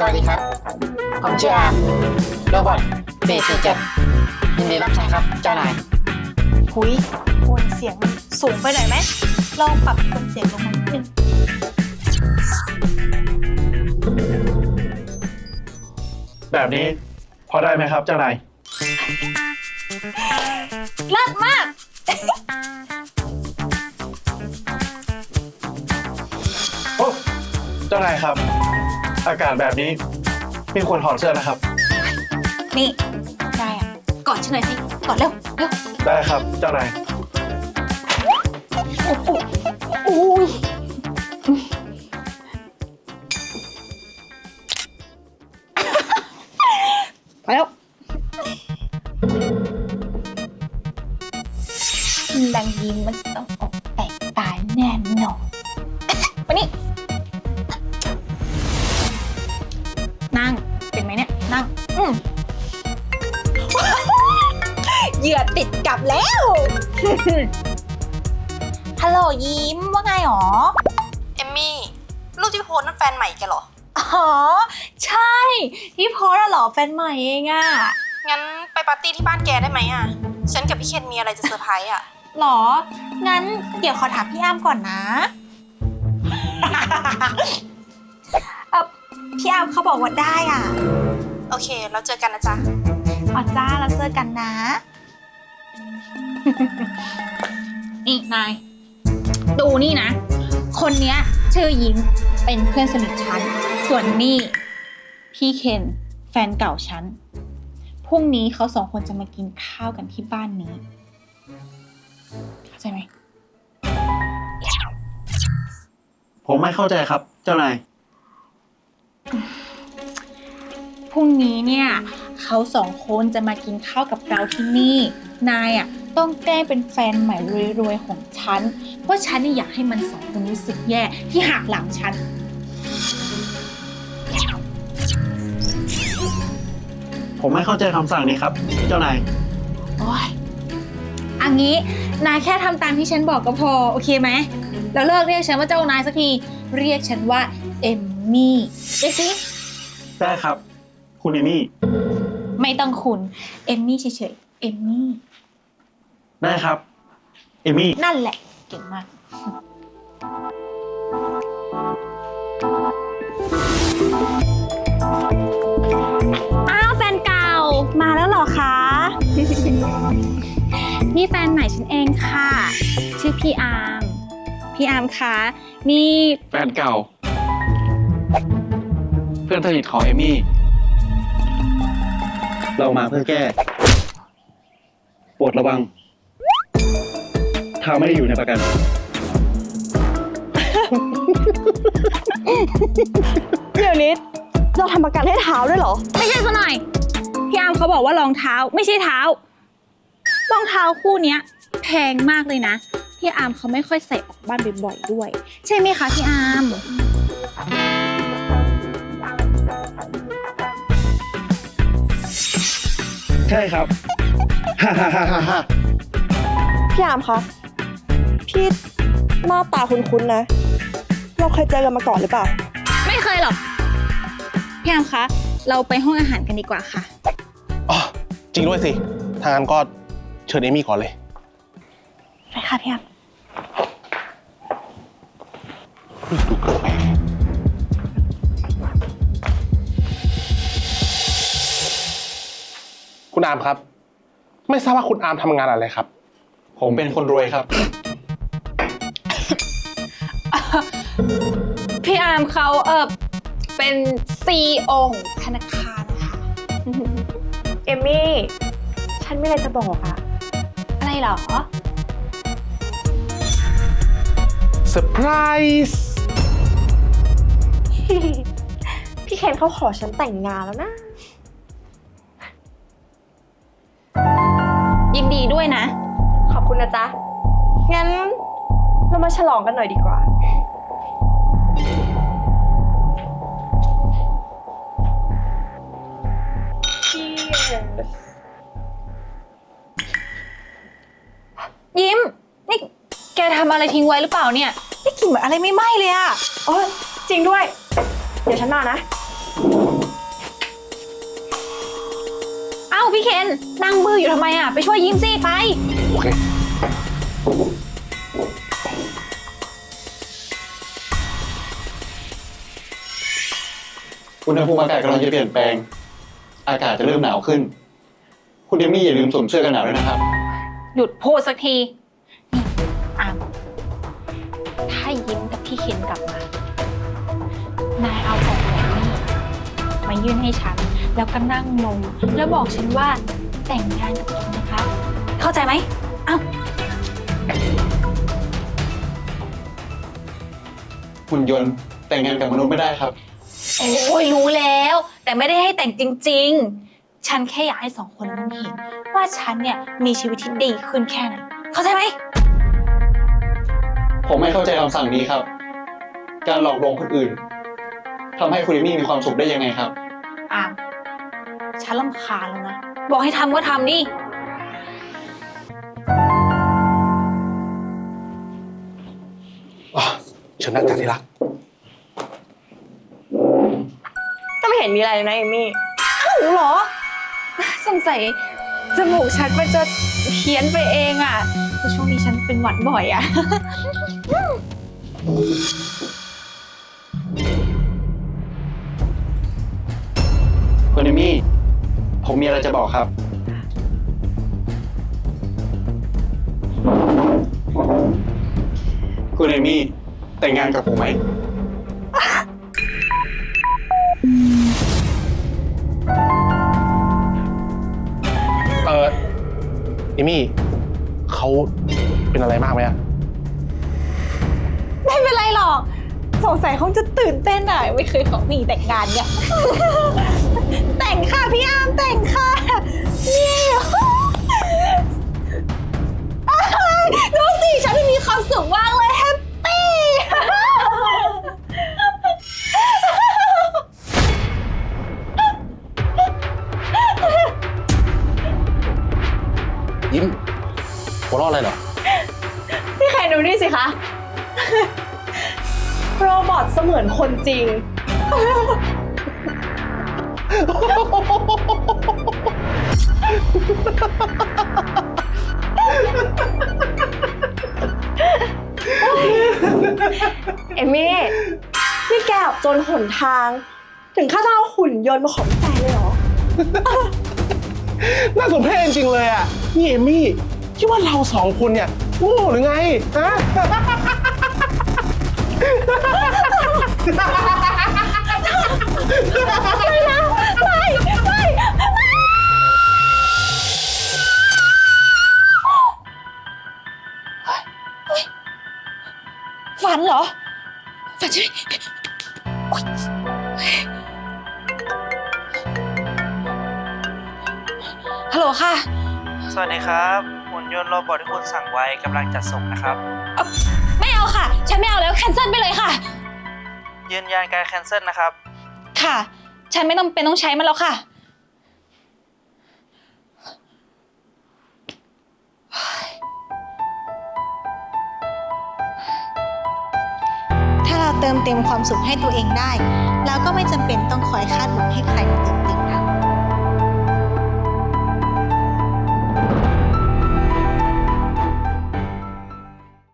สวัสดีครับ ผมชื่ออาร์มโรบอทเบสเจ็ดยินดีรับใช้ครับ เจ้านายหุยโทนเสียงมันสูงไปหน่อยไหม ลองปรับโทนเสียงลงมานิดนึงแบบนี้ พอได้ไหมครับ เจ้านาย เลิศมาก โอ้เจ้านายครับ อากาศแบบนี้ไม่ควรถอดเสื้อนะครับ นี่นายอะกอดฉันหน่อยสิกอดเร็วเร็วได้ครับเจ้านาย โอ้โหอุ้ยไปแล้วดังยิ้มมันจะต้องออกแตกตายแน่นอนมานี่นั่ นไหมเนี่ยนั่งอืมเหยื่อติดกลับแล้ว ฮัลโหลยิ้มว่าไงหรอ เอมมี่รูปที่โพสต์นั่นแฟนใหม่แกเหรอ อ๋อ ใช่ ที่โพสต์อะเหรอแฟนใหม่เองอะงั้นไปปาร์ตี้ที่บ้านแกได้ไหมอะ ฉันกับพี่เคนมีอะไรจะเซอร์ไพรส์อะ หรอ งั้นเดี๋ยวขอถามพี่อ้ำก่อนนะ เออพี่อ้ำเขาบอกว่าได้อะ โอเคเราเจอกันนะจ๊ะอ๋อจ้าแล้วเจอกันนะ นี่นาย ดูนี่นะ คนเนี้ย ชื่อยิ้มเป็นเพื่อนสนิทฉัน ส่วนนี่ พี่เคนแฟนเก่าฉัน พรุ่งนี้เขาสองคนจะมากินข้าวกันที่บ้านนี้ เข้าใจไหม ผมไม่เข้าใจครับ เจ้านายพ รุ่งนี้เนี่ยเขาสองคนจะมากินข้าวกับเราที่นี่ นายอะต้องแกล้งเป็นแฟนใหม่รวยๆของฉัน เพราะฉันนี่อยากให้มันสองคนรู้สึกแย่ที่หักหลังฉัน ผมไม่เข้าใจคำสั่งนี้ครับ เจ้านาย โอ้ยอันนี้นายแค่ทำตามที่ฉันบอกก็พอ โอเคไหม แล้วเลิกเรียกฉันว่าเจ้านายสักที เรียกฉันว่าเอมมี่เดี๋ยวสิ ได้ครับ คุณเอมี่ไม่ต้องคุณเอมมี่เฉยๆเอมมี่ ได้ครับ เอมี่นั่นแหละ เก่งมาก อ้าวแฟนเก่ามาแล้วเหรอคะ นี่แฟนใหม่ฉันเองค่ะ ชื่อพี่อาร์มพี่อาร์มคะนี่ แฟนเก่า เพื่อนสนิทของเอมี่ เรามาเพื่อแก้ โปรดระวังถ้าไม่ได้อยู่ในประกัน เดี๋ยวนี้เราทำประกันให้เท้าด้วยเหรอ ไม่ใช่ซะหน่อย พี่อาร์มเขาบอกว่ารองเท้าไม่ใช่เท้า รองเท้าคู่เนี้ยแพงมากเลยนะ พี่อาร์มเขาไม่ค่อยใส่ออกบ้านบ่อยๆด้วย ใช่ไหมคะพี่อาร์ม ใช่ครับฮ่าฮ่าฮ่าฮ่าฮ่าพี่อามคะ พี่หน้าตาคุ้นๆนะ เราเคยเจอกันมาก่อนหรือเปล่า ไม่เคยหรอก พี่อาร์มคะ เราไปห้องอาหารกันดีกว่าค่ะ อ๋อจริงด้วยสิทางนั้นก็เชิญเอมี่ก่อนเลย ไปค่ะพี่อ้ำคุ อาร์มครับ ไม่ทราบว่าคุณอาร์มทำงานอะไรครับ ผมเป็นคนรวยครับ พี่อาร์มเขาเออเป็นซีอของธนาคารค่ะเอมมี่ ฉันไม่อะไรจะบอกอะอะไรเหรอเซอร์ไพรส์พี่เคนเขาขอฉันแต่งงานแล้วนะ ดีด้วยนะ ขอบคุณนะจ๊ะ งั้นเรามาฉลองกันหน่อยดีกว่า ยิ้ม นี่แกทำอะไรทิ้งไว้หรือเปล่าเนี่ย นี่กลิ่นเหมือนอะไรไม่ไหม้เลยอะโอ้ยจริงด้วย เดี๋ยวฉันมานะ พี่เคนนั่งมืออยู่ทำไมอะไปช่วยยิ้มสิไป โอเค อุณหภูมิอากาศกำลังจะเปลี่ยนแปลง อากาศจะเริ่มหนาวขึ้น คุณเอมี่อย่าลืมสวมเสื้อกันหนาวด้วยนะครับ หยุดพูดสักทีนี่อามถ้ายิ้มกับพี่เคนกลับมา นายเอาของแหวนนี่มายื่นให้ฉัน แล้วก็นั่งลง แล้วบอกฉันว่าแต่งงานกับฉันนะคะ เข้าใจไหมเอ้าหุ่นยนต์แต่งงานกับมนุษย์ไม่ได้ครับ โอ้ยรู้แล้ว แต่ไม่ได้ให้แต่งจริง ๆ ฉันแค่อยากให้สองคนนั้นเห็นว่าฉันเนี่ยมีชีวิตที่ดีขึ้นแค่ไหนเข้าใจไหมผมไม่เข้าใจคำสั่งนี้ครับ การหลอกลวงคนอื่นทำให้คุณเอมี่มีความสุขได้ยังไงครับอาม ฉันลำคาญแล้วนะ บอกให้ทำก็ทำดิอะเชิญนั่งจ้ะที่รัก ก็ไม่เห็นมีอะไรเลยนะเอมี่หนูเหรอ สงสัยจมูกฉันมันจะเพี้ยนไปเองอะคือช่วงนี้ฉันเป็นหวัดบ่อยอะคุณเอมี่ ผมมีอะไรจะบอกครับ คุณเอมี่แต่งงานกับผมไหม เออเอมี่เขาเป็นอะไรมากไหมอะ สงสัยคงจะตื่นเต้นหน่อยไม่เคยของหนีแต่งงานเนี่ย แต่งค่ะพี่อามแต่งค่ะนี่ดูสิฉันมีความสุขมากเลย จริง เอมี่นี่แกอับจนหนทาง ถึงขั้นต้องเอาหุ่นยนต์มาขอเป็นแฟนเลยเหรอ น่าสมเพชจริงๆเลยอะ นี่เอมี่คิดว่าเราสองคนเนี่ยโง่หรือไงฮะ ฝันเหรอ ฝันใช่ไหมโอ๊ยฮัลโหลค่ะ สวัสดีครับหุ่นยนต์โรบอทที่คุณสั่งไว้กำลังจัดส่งนะครับ ไม่เอาค่ะ ฉันไม่เอาแล้ว แคนเซิลไปเลยค่ะ ยืนยันการแคนเซิลนะครับ ค่ะ ฉันไม่ต้องเป็นต้องใช้มันแล้วค่ะ ถ้าเราเติมเต็มความสุขให้ตัวเองได้เราก็ไม่จำเป็นต้องคอยคาดหวังให้ใครมาเติม